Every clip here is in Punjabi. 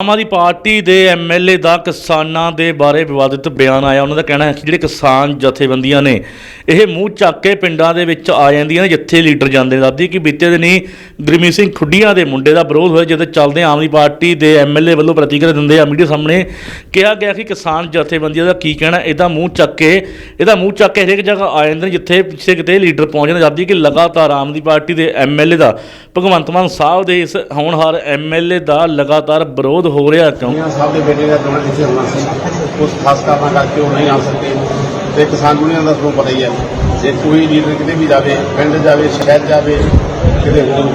ਆਮ ਆਦਮੀ ਪਾਰਟੀ ਦੇ ਐਮਐਲਏ ਦਾ ਕਿਸਾਨਾਂ ਦੇ ਬਾਰੇ ਵਿਵਾਦਿਤ ਬਿਆਨ ਆਇਆ। ਉਹਨਾਂ ਦਾ ਕਹਿਣਾ ਹੈ ਕਿ ਜਿਹੜੇ ਕਿਸਾਨ ਜਥੇਬੰਦੀਆਂ ਨੇ, ਇਹ ਮੂੰਹ ਚੱਕ ਕੇ ਪਿੰਡਾਂ ਦੇ ਵਿੱਚ ਆ ਜਾਂਦੀਆਂ ਨੇ, ਜਿੱਥੇ ਲੀਡਰ ਜਾਂਦੇ ਨੇ। ਦੱਸਦੀ ਕਿ ਬੀਤੇ ਦਿਨੀ ਗੁਰਮੀਤ ਸਿੰਘ ਖੁੱਡੀਆਂ ਦੇ ਮੁੰਡੇ ਦਾ ਵਿਰੋਧ ਹੋਇਆ, ਜਿਹਦੇ ਚੱਲਦੇ ਆਮ ਆਦਮੀ ਪਾਰਟੀ ਦੇ ਐਮਐਲਏ ਵੱਲੋਂ ਪ੍ਰਤੀਕਿਰਿਆ ਦਿੰਦੇ ਆ ਮੀਡੀਆ ਸਾਹਮਣੇ ਕਿਹਾ ਗਿਆ ਕਿ ਕਿਸਾਨ ਜਥੇਬੰਦੀਆਂ ਦਾ ਕੀ ਕਹਿਣਾ, ਇਹਦਾ ਮੂੰਹ ਚੱਕ ਕੇ, ਇਹਦਾ ਮੂੰਹ ਚੱਕ ਕੇ ਹਰੇਕ ਜਗ੍ਹਾ ਆ ਜਾਂਦੇ ਨੇ, ਜਿੱਥੇ ਪਿੱਛੇ ਕਿਤੇ ਲੀਡਰ ਪਹੁੰਚਦੇ ਜਾਂਦੇ ਦੱਸਦੀ ਕਿ ਲਗਾਤਾਰ ਆਮ ਆਦਮੀ ਪਾਰਟੀ ਦੇ ਐਮਐਲਏ ਦਾ ਭਗਵੰਤ ਮਾਨ ਸਾਹਿਬ ਦੇ ਇਸ ਹੋਣਹਾਰ ਐਮਐਲਏ ਦਾ ਲਗਾਤਾਰ ਵਿਰੋਧ ਹੋ ਰਿਹਾ ਕਿਉਂ? ਮੀਆਂ ਸਾਹਿਬ ਦੇ ਬੇਟੇ ਦਾ ਦੋਨਾਂ ਇੱਥੇ ਹੋਣਾ ਸੀ, ਉਸ ਖਾਸ ਕਾਰਨਾਂ ਕਰਕੇ ਉਹ ਨਹੀਂ ਆ ਸਕਦੇ। ਤੇ ਕਿਸਾਨ ਯੂਨੀਅਨ ਦਾ ਤੁਹਾਨੂੰ ਪਤਾ ਹੀ ਹੈ, ਜੇ ਕੋਈ ਲੀਡਰ ਕਿਤੇ ਵੀ ਜਾਵੇ, ਪਿੰਡ ਜਾਵੇ, ਸ਼ਹਿਰ ਜਾਵੇ, ਕਿਤੇ ਹੋਰ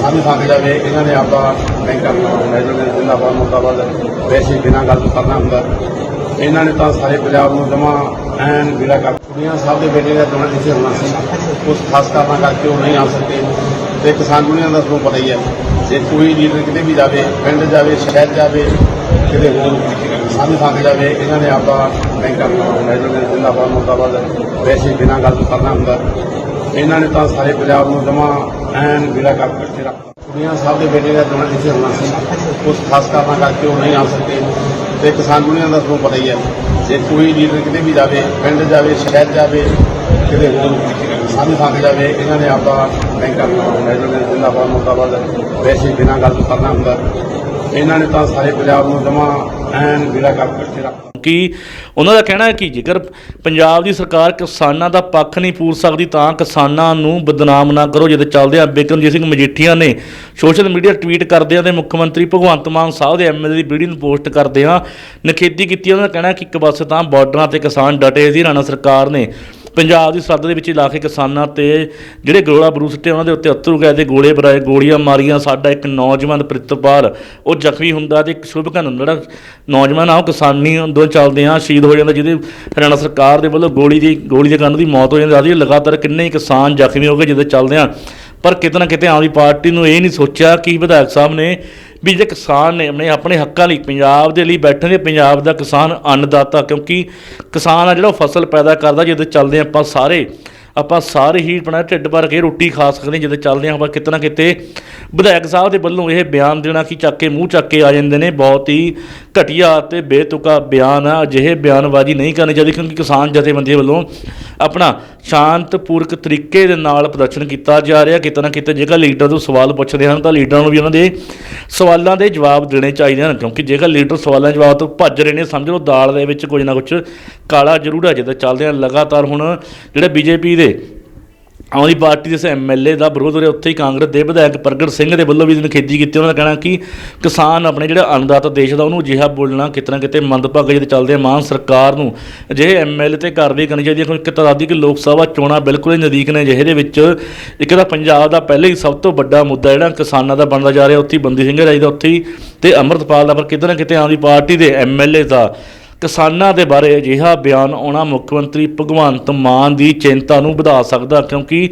ਸਾਡੀ ਥਾਂ ਜਾਵੇ, ਇਹਨਾਂ ਨੇ ਆਪਦਾ ਬੈਂਕਾਂ ਮੈਨੇਜਮੈਂਟ, ਜਿੰਦਾਬਾਦ, ਮੁਰਦਾਬਾਦ ਵੈਸੇ ਬਿਨਾਂ ਗੱਲ ਤੋਂ ਕਰਨਾ ਹੁੰਦਾ। ਇਹਨਾਂ ਨੇ ਤਾਂ ਸਾਰੇ ਪੰਜਾਬ ਨੂੰ ਜਮਾ ਐਨ ਵਿਲਾ ਕਰ ਕੁੜੀਆਂ ਸਾਹਿਬ ਦੇ ਬੇਟੇ ਦਾ ਦੋਨਾਂ ਇੱਥੇ ਹੋਣਾ ਸੀ, ਉਸ ਖਾਸ ਕਾਰਨਾਂ ਕਰਕੇ ਉਹ ਨਹੀਂ ਆ ਸਕਦੇ। ਤੇ ਕਿਸਾਨ ਯੂਨੀਅਨ ਦਾ ਤੁਹਾਨੂੰ ਪਤਾ ਹੀ। ਹੈ ਜੇ ਕੋਈ ਲੀਡਰ ਕਿਤੇ ਵੀ ਜਾਵੇ, ਪਿੰਡ ਜਾਵੇ, ਸ਼ਹਿਰ ਜਾਵੇ, ਕਿਤੇ ਹੋਰ ਸਾਨੂੰ ਥਾਂ ਜਾਵੇ, ਇਹਨਾਂ ਨੇ ਆਪਾਂ ਬੈਂਕਾਂ ਮੈਨੇਜਮੈਂਟ ਜਿੰਦਾਬਾਦ, ਮੁਰਦਾਬਾਦ ਵੈਸੇ ਬਿਨਾਂ ਗੱਲ ਤੋਂ ਕਰਨਾ ਹੁੰਦਾ। ਇਹਨਾਂ ਨੇ ਤਾਂ ਸਾਰੇ ਪੰਜਾਬ ਨੂੰ ਜਮਾ ਐਨ ਵਿਲਾ ਕਰ ਕਰਕੇ ਰੱਖ ਕੁੜੀਆਂ ਸਾਹਿਬ ਦੇ ਬੇਟੇ ਦਾ ਜਮਾ ਇੱਥੇ ਹੋਣਾ ਸੀ। ਉਸ ਖਾਸ ਕਾਰਨਾਂ ਕਰਕੇ ਉਹ ਨਹੀਂ ਆ ਸਕੇ। ਤੇ ਕਿਸਾਨ ਯੂਨੀਅਨ ਦਾ ਤੁਹਾਨੂੰ ਪਤਾ ਹੀ ਹੈ। ਜੇ ਕੋਈ ਲੀਡਰ ਕਿਤੇ ਵੀ ਜਾਵੇ, ਪਿੰਡ ਜਾਵੇ, ਸ਼ਹਿਰ ਜਾਵੇ, ਕਿਤੇ ਹੋਰ ਸਾਡੀ ਥਾਂ ਜਾਵੇ ਇਹਨਾਂ ਨੇ ਆਪਦਾ ਬੈਂਕਾਂ ਮੈਨੇਜਮੈਂਟ ਜਿੰਦਾਬਾਦ ਮੁਰਦਾਬਾਦ ਵੈਸੇ ਬਿਨਾਂ ਗੱਲ ਤੋਂ ਕਰਨਾ ਹੁੰਦਾ। ਇਹਨਾਂ ਨੇ ਤਾਂ ਸਾਰੇ ਪੰਜਾਬ ਨੂੰ ਜਮਾ ਐਨ ਵਿਲਾ ਕਰ ਕਰਕੇ ਰੱਖ ਕਿ ਉਹਨਾਂ ਦਾ ਕਹਿਣਾ ਹੈ ਕਿ ਜੇਕਰ ਪੰਜਾਬ ਦੀ ਸਰਕਾਰ ਕਿਸਾਨਾਂ ਦਾ ਪੱਖ ਨਹੀਂ ਪੂਰ ਸਕਦੀ ਤਾਂ ਕਿਸਾਨਾਂ ਨੂੰ ਬਦਨਾਮ ਨਾ ਕਰੋ। ਜਿਹਦੇ ਚੱਲਦੇ ਆ ਬਿਕਰਮਜੀਤ ਸਿੰਘ ਮਜੀਠੀਆ ਨੇ ਸੋਸ਼ਲ ਮੀਡੀਆ ਟਵੀਟ ਕਰਦੇ ਆ ਤੇ ਮੁੱਖ ਮੰਤਰੀ ਭਗਵੰਤ ਮਾਨ ਸਾਹਿਬ ਦੇ ਐਮਐਲਏ ਦੀ ਵੀਡੀਓ ਨੂੰ ਪੋਸਟ ਕਰਦੇ ਆ ਨਖੇਦੀ ਕੀਤੀ। ਉਹਨਾਂ ਦਾ ਕਹਿਣਾ ਕਿ ਇੱਕ ਪਾਸੇ ਤਾਂ ਬਾਰਡਰਾਂ ਤੇ ਕਿਸਾਨ ਡਟੇ ਸੀ। ਰਾਣਾ ਸਰਕਾਰ ਨੇ ਪੰਜਾਬ ਦੀ ਸਰਹੱਦ ਦੇ ਵਿੱਚ ਲਾ ਕੇ ਕਿਸਾਨਾਂ ਤੇ ਜਿਹੜੇ ਗੋਲਾ ਬਰੂਦ ਸਿੱਟੇ, ਉਹਨਾਂ ਦੇ ਉੱਤੇ ਅਥਰੂ ਗਏ ਤੇ ਗੋਲੇ ਬਰਾਏ, ਗੋਲੀਆਂ ਮਾਰੀਆਂ। ਸਾਡਾ ਇੱਕ ਨੌਜਵਾਨ ਪ੍ਰਿਤਪਾਲ, ਉਹ ਜ਼ਖਮੀ ਹੁੰਦਾ ਤੇ ਇੱਕ ਸ਼ੁਭਕਨ ਜਿਹੜਾ ਨੌਜਵਾਨ ਆ, ਉਹ ਕਿਸਾਨੀ ਅੰਦੋਲਨ ਚੱਲਦੇ ਆ, ਸ਼ਹੀਦ ਹੋ ਜਾਂਦਾ, ਜਿਹਦੇ ਹਰਿਆਣਾ ਸਰਕਾਰ ਦੇ ਵੱਲੋਂ ਗੋਲੀ ਦੀ, ਗੋਲੀ ਦੇ ਕਾਰਨ ਦੀ ਮੌਤ ਹੋ ਜਾਂਦੀ ਆ ਲਗਾਤਾਰ ਕਿੰਨੇ ਹੀ ਕਿਸਾਨ ਜ਼ਖਮੀ ਹੋ ਗਏ ਜਿਹਦੇ ਚੱਲਦੇ ਆ। ਪਰ ਕਿਤੇ ਨਾ ਕਿਤੇ ਆਮ ਆਦਮੀ ਪਾਰਟੀ ਨੂੰ ਇਹ ਨਹੀਂ ਸੋਚਿਆ ਕਿ ਵਿਧਾਇਕ ਸਾਹਿਬ ਨੇ ਵੀ ਜਿਹੜੇ ਕਿਸਾਨ ਨੇ ਆਪਣੇ ਆਪਣੇ ਹੱਕਾਂ ਲਈ, ਪੰਜਾਬ ਦੇ ਲਈ ਬੈਠੇ ਨੇ, ਪੰਜਾਬ ਦਾ ਕਿਸਾਨ ਅੰਨਦਾਤਾ, ਕਿਉਂਕਿ ਕਿਸਾਨ ਆ ਜਿਹੜਾ ਉਹ ਫਸਲ ਪੈਦਾ ਕਰਦਾ, ਜਿਹਦੇ ਚੱਲਦੇ ਆਪਾਂ ਸਾਰੇ। ਆਪਾਂ ਸਾਰੇ ਹੀ ਆਪਣਾ ਢਿੱਡ ਭਰ ਕੇ ਰੋਟੀ ਖਾ ਸਕਦੇ ਹਾਂ ਜਦੋਂ ਚੱਲਦੇ ਹਾਂ ਆਪਾਂ ਕਿਤੇ ਨਾ ਕਿਤੇ। ਵਿਧਾਇਕ ਸਾਹਿਬ ਦੇ ਵੱਲੋਂ ਇਹ ਬਿਆਨ ਦੇਣਾ ਕਿ ਚੱਕ ਕੇ, ਮੂੰਹ ਚੱਕ ਕੇ ਆ ਜਾਂਦੇ ਨੇ, ਬਹੁਤ ਹੀ ਘਟੀਆ ਤੇ ਬੇਤੁਕਾ ਬਿਆਨ ਆ। ਅਜਿਹੇ ਬਿਆਨਬਾਜ਼ੀ ਨਹੀਂ ਕਰਨੀ ਚਾਹੀਦੀ, ਕਿਉਂਕਿ ਕਿਸਾਨ ਜਥੇਬੰਦੀਆਂ ਵੱਲੋਂ ਆਪਣਾ ਸ਼ਾਂਤਪੂਰਕ ਤਰੀਕੇ ਦੇ ਨਾਲ ਪ੍ਰਦਰਸ਼ਨ ਕੀਤਾ ਜਾ ਰਿਹਾ। ਕਿਤੇ ਨਾ ਕਿਤੇ ਜੇਕਰ ਲੀਡਰ ਤੋਂ ਸਵਾਲ ਪੁੱਛਦੇ ਹਨ ਤਾਂ ਲੀਡਰਾਂ ਨੂੰ ਵੀ ਉਹਨਾਂ ਦੇ ਸਵਾਲਾਂ ਦੇ ਜਵਾਬ ਦੇਣੇ ਚਾਹੀਦੇ ਹਨ। ਕਿਉਂਕਿ ਜੇਕਰ ਲੀਡਰ ਸਵਾਲਾਂ ਦੇ ਜਵਾਬ ਤੋਂ ਭੱਜ ਰਹੇ ਨੇ, ਸਮਝ ਲਓ ਦਾਲ ਦੇ ਵਿੱਚ ਕੁਝ ਨਾ ਕੁਝ ਕਾਲਾ ਜ਼ਰੂਰ ਹੈ, ਜਿੱਦਾਂ ਚੱਲਦੇ ਆ ਲਗਾਤਾਰ ਹੁਣ ਜਿਹੜੇ ਬੀਜੇਪੀ ਦੇ ਆਮ ਆਦਮੀ ਪਾਰਟੀ ਦੇ ਐਮਐਲਏ ਦਾ ਵਿਰੋਧ ਹੋ ਰਿਹਾ, ਉੱਥੇ ਹੀ ਕਾਂਗਰਸ ਦੇ ਵਿਧਾਇਕ ਪ੍ਰਗਟ ਸਿੰਘ ਦੇ ਵੱਲੋਂ ਵੀ ਨਿਖੇਧੀ ਕੀਤੀ, ਉਹਨਾਂ ਦਾ ਕਹਿਣਾ ਕਿ ਕਿਸਾਨ ਆਪਣੇ ਜਿਹੜਾ ਅੰਨਦਾਤਾ ਦੇਸ਼ ਦਾ, ਉਹਨੂੰ ਅਜਿਹਾ ਬੋਲਣਾ ਕਿਤਨਾ ਕਿਤੇ ਮੰਦਭਾਗਾ ਜਿਹਦੇ ਚੱਲਦੇ ਆ, ਮਾਨ ਸਰਕਾਰ ਨੂੰ। ਅਜਿਹੇ ਐਮਐਲਏ ਤੇ ਕਾਰਵਾਈ ਕਰਨੀ ਚਾਹੀਦੀ ਹੈ, ਕਿਉਂਕਿ ਇੱਕ ਤਰ੍ਹਾਂ ਦੀ ਕਿ ਲੋਕ ਸਭਾ ਚੋਣਾਂ ਬਿਲਕੁਲ ਹੀ ਨਜ਼ਦੀਕ ਨੇ ਜਿਹੇ ਦੇ ਵਿੱਚ। ਇੱਕ ਤਾਂ ਪੰਜਾਬ ਦਾ ਪਹਿਲੇ ਹੀ ਸਭ ਤੋਂ ਵੱਡਾ ਮੁੱਦਾ ਜਿਹੜਾ ਕਿਸਾਨਾਂ ਦਾ ਬਣਦਾ ਜਾ ਰਿਹਾ, ਉੱਥੇ ਬੰਦੀ ਸਿੰਘ ਰਾਜ ਦਾ, ਉੱਥੇ ਹੀ ਤੇ ਅੰਮ੍ਰਿਤਪਾਲ ਦਾ, ਪਰ ਕਿਤੇ ਨਾ ਕਿਤੇ ਆਮ ਪਾਰਟੀ ਦੇ ਐਮਐਲਏ ਦਾ ਕਿਸਾਨਾਂ ਦੇ ਬਾਰੇ ਅਜਿਹਾ ਬਿਆਨ ਆਉਣਾ ਮੁੱਖ ਮੰਤਰੀ ਭਗਵੰਤ ਮਾਨ ਦੀ ਚਿੰਤਾ ਨੂੰ ਵਧਾ ਸਕਦਾ ਕਿਉਂਕਿ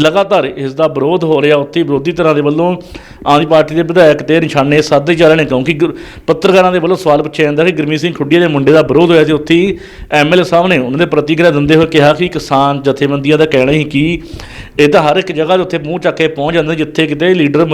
ਲਗਾਤਾਰ ਇਸ ਦਾ ਵਿਰੋਧ ਹੋ ਰਿਹਾ। ਉੱਥੇ ਵਿਰੋਧੀ ਧਿਰਾਂ ਦੇ ਵੱਲੋਂ ਆਮ ਪਾਰਟੀ ਦੇ ਵਿਧਾਇਕ ਤੇ ਨਿਸ਼ਾਨੇ ਸਾਧੇ ਜਾ ਰਹੇ ਨੇ, ਕਿਉਂਕਿ ਗੁਰ- ਪੱਤਰਕਾਰਾਂ ਦੇ ਵੱਲੋਂ ਸਵਾਲ ਪੁੱਛਿਆ ਜਾਂਦਾ ਕਿ ਗੁਰਮੀਤ ਸਿੰਘ ਖੁੱਡੀਆਂ ਦੇ ਮੁੰਡੇ ਦਾ ਵਿਰੋਧ ਹੋਇਆ ਸੀ। ਉੱਥੇ ਹੀ ਐਮਐਲਏ ਸਾਹਿਬ ਨੇ ਉਹਨਾਂ ਦੇ ਪ੍ਰਤੀਕਿਰਿਆ ਦਿੰਦੇ ਹੋਏ ਕਿਹਾ ਕਿ ਕਿਸਾਨ ਜਥੇਬੰਦੀਆਂ ਦਾ ਕਹਿਣਾ ਹੀ ਕਿ ਇਹ ਤਾਂ ਹਰ ਇੱਕ ਜਗ੍ਹਾ ਦੇ ਉੱਤੇ ਮੂੰਹ ਚੱਕ ਕੇ ਪਹੁੰਚ ਜਾਂਦੇ ਜਿੱਥੇ ਕਿਤੇ ਲੀਡਰ